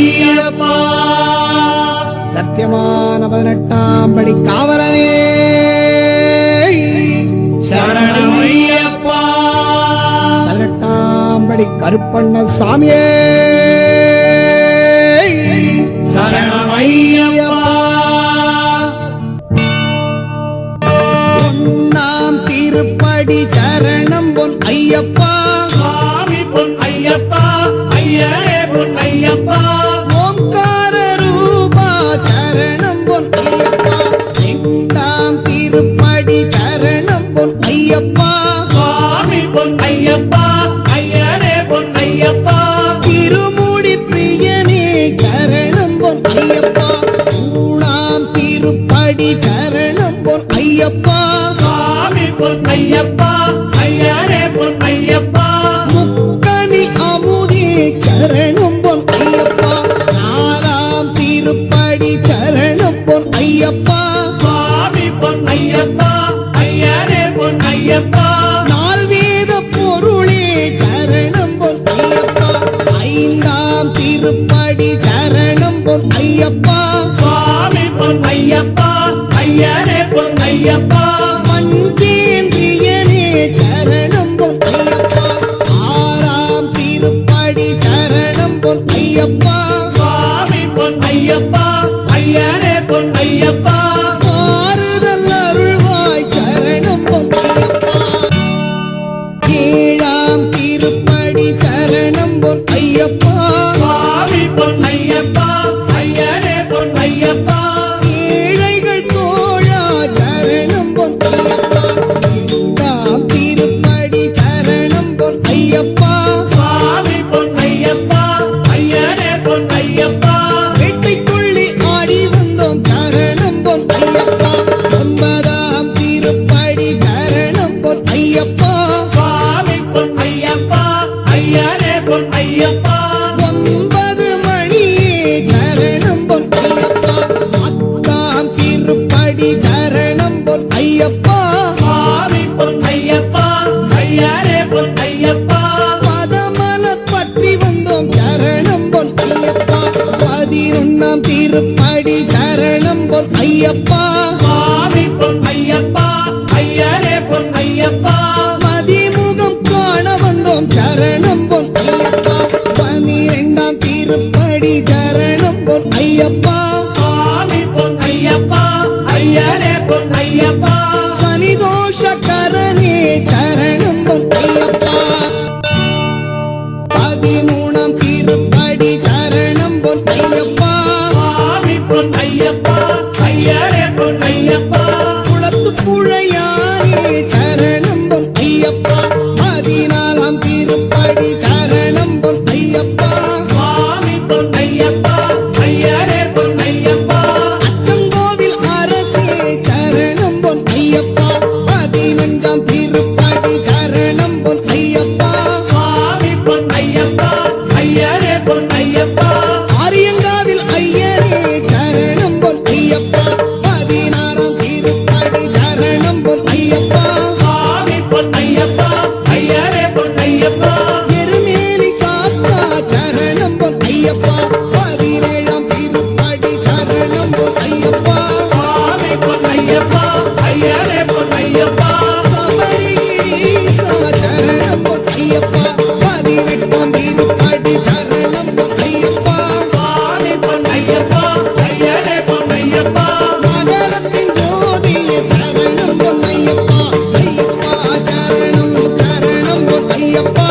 ஐயப்பா சத்தியமான பதினெட்டாம் படி காவலனே. சரணம் ஐயப்பா. பதினெட்டாம் படி கருப்பண்ண சாமியே. சரணம் ஐயப்பா. ஒன்னாம் திருப்படி சரணம் பொன் ஐயப்பா. ஐயப்பா ஐயரே பொன் ஐயப்பா. சரணம் பொன் ஐயப்பா. எட்டாம் திருப்படி சரணம் பொன் ஐயப்பா. சுவாமி பொன் ஐயப்பா ஐயரே பொன் ஐயப்பா. திருமுடி பிரியனே சரணம் பொன் ஐயப்பா. மூணாம் திருப்படி சரணம் பொன் ஐயப்பா. சரணம் பொன் ஐயப்பா. சுவாமி பொன் ஐயப்பா ஐயரே பொன் ஐயப்பா. நால்வேத பொருளே சரணம் பொன் ஐயப்பா. ஐந்தாம் திருப்படி சரணம் பொன் ஐயப்பா. சுவாமி பொன் ஐயப்பா ஐயரே பொன் ஐயப்பா. பஞ்சேந்திரியனே சரணம் பொன் ஐயப்பா. ஆறாம் திருப்படி சரணம் பொன் ஐயப்பா. சுவாமி பொன் ஐயப்பா ஐயரே பொன் ஐயப்பா ஆறுதல் அருள்வாய் சரணம் ஏழாம் திருப்படி சரணம் பொன் ஐயப்பா சுவாமி பொன் ஐயப்பா ஐயரே பொன் ஐயப்பா ஏழைகள் தோழா சரணம் பொன் ஐயப்பா எட்டாம் திருப்படி சரணம் பொன் ஐயப்பா சுவாமி பொன் ஐயப்பா திருப்படி சரணம் பொன் ஐயப்பா. சுவாமி பொன் ஐயப்பா ஐயரே பொன் ஐயப்பா. மதிமுகம் காண வந்தோம் சரணம் பொன் ஐயப்பா. பனிரெண்டாம் திருப்படி சரணம் பொன் ஐயப்பா. சுவாமி பொன் ஐயப்பா ஐயரே பொன் ஐயப்பா. சனிதோஷ கரனே சரணம் பொன் ஐயப்பா. ஐயப்பா ஐயப்பா